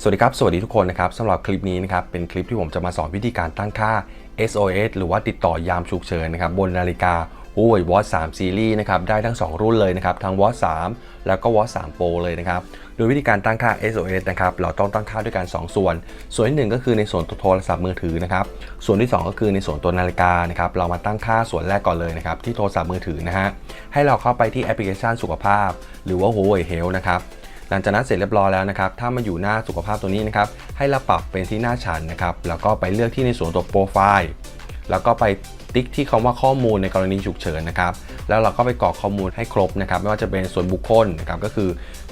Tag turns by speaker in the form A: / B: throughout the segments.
A: สวัสดีครับ สวัสดีทุกคนนะครับสำหรับคลิปนี้นะครับเป็นคลิปที่ผมจะมาสอนวิธีการตั้งค่า SOS หรือว่าติดต่อยามฉุกเฉินนะครับบนนาฬิกา Huawei Watch 3 Series นะครับได้ทั้ง 2 รุ่นเลยนะครับทั้ง Watch 3 แล้วก็ Watch 3 Pro เลยนะครับโดยวิธีการตั้งค่า SOS นะครับเราต้องตั้งค่าด้วยกัน 2 ส่วน ส่วนที่หนึ่งก็คือในส่วนตัวโทรศัพท์มือถือนะครับส่วนที่ 2 ก็คือในส่วนตัวนาฬิกานะครับเรามาตั้งค่าส่วนแรกก่อนเลยนะครับที่โทรศัพท์มือถือนะฮะให้เราเข้าไปที่แอปพลิเคชันสุขภาพ หรือว่า Huawei Health นะครับ ลังจากนั้นเสร็จเรียบร้อยแล้วนะครับ ถ้ามาอยู่หน้าสุขภาพตัวนี้นะครับ ให้เราปรับเป็นที่หน้าฉันนะครับ แล้วก็ไปเลือกที่ในส่วนตัวโปรไฟล์ แล้วก็ไป ติ๊กที่คำว่าข้อมูลในกรณีฉุกเฉินนะครับ แล้วเราก็ไปกรอกข้อมูลให้ครบนะครับ ไม่ว่าจะเป็นส่วนบุคคลนะครับ ก็คือ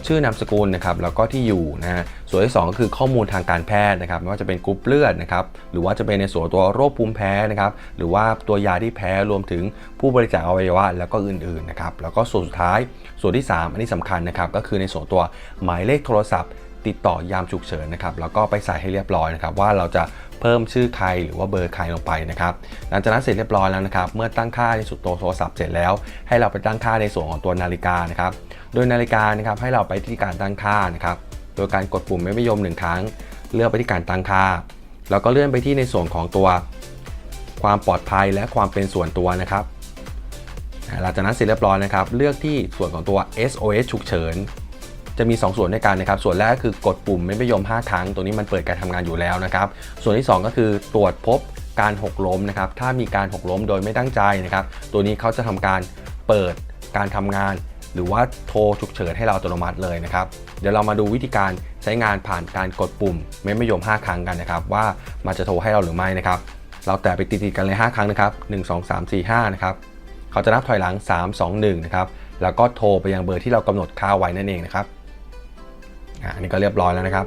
A: ชื่อนามสกุลนะครับ แล้วก็ที่อยู่นะฮะ ส่วนที่ 2 ก็คือข้อมูลทางการแพทย์นะครับ ไม่ว่าจะเป็นกรุ๊ปเลือดนะครับ หรือว่าจะเป็นในส่วนตัวโรคภูมิแพ้นะครับ หรือว่าตัวยาที่แพ้ รวมถึงผู้บริจาคอวัยวะแล้วก็อื่นๆนะครับ แล้วก็ส่วนสุดท้าย ส่วนที่ 3 อันนี้สำคัญนะครับ ก็คือในส่วนตัวหมายเลขโทรศัพท์ ติดต่อยามฉุกเฉินนะครับแล้วก็ไปใส่ให้เรียบร้อยนะครับว่าเราจะเพิ่มชื่อใครหรือว่าเบอร์ใครลงไปนะครับหลังจากนั้นเสร็จเรียบร้อยแล้วนะครับเมื่อตั้งค่าในส่วนตัวโทรศัพท์เสร็จแล้ว ให้เราไปตั้งค่าในส่วนของตัวนาฬิกานะครับโดยนาฬิกานะครับให้เราไปที่การตั้งค่านะครับโดยการกดปุ่มไม่นิยมหนึ่งครั้ง เลือกไปที่การตั้งค่า แล้วก็เลื่อนไปที่ในส่วนของตัว ความปลอดภัยและความเป็นส่วนตัวนะครับหลังจากนั้นเสร็จเรียบร้อยนะครับ เลือกที่ส่วนของตัว SOS ฉุกเฉิน จะมี 2 ส่วนด้วยกันนะครับ ส่วนแรกคือกดปุ่มไม่นิยม 5 ครั้ง ตัวนี้มันเปิดการทำงานอยู่แล้วนะครับ ส่วนที่ 2 ก็คือตรวจพบการหกล้มนะครับ ถ้ามีการหกล้มโดยไม่ตั้งใจนะครับ ตัวนี้เขาจะทำการเปิดการทำงาน หรือว่าโทรฉุกเฉินให้เราอัตโนมัติเลยนะครับ เดี๋ยวเรามาดูวิธีการใช้งานผ่านการกดปุ่มไม่นิยม 5 ครั้งกันนะครับ ว่ามันจะโทรให้เราหรือไม่นะครับ เราแตะไปติดๆกันเลย 5 ครั้งนะครับ1 2 3 4 5นะครับเขาจะนับถอยหลัง 3 2 1 นะครับ แล้วก็โทรไปยังเบอร์ที่เรากำหนดค่าไว้นั่นเองนะครับ อันนี้ก็เรียบร้อยแล้วนะครับ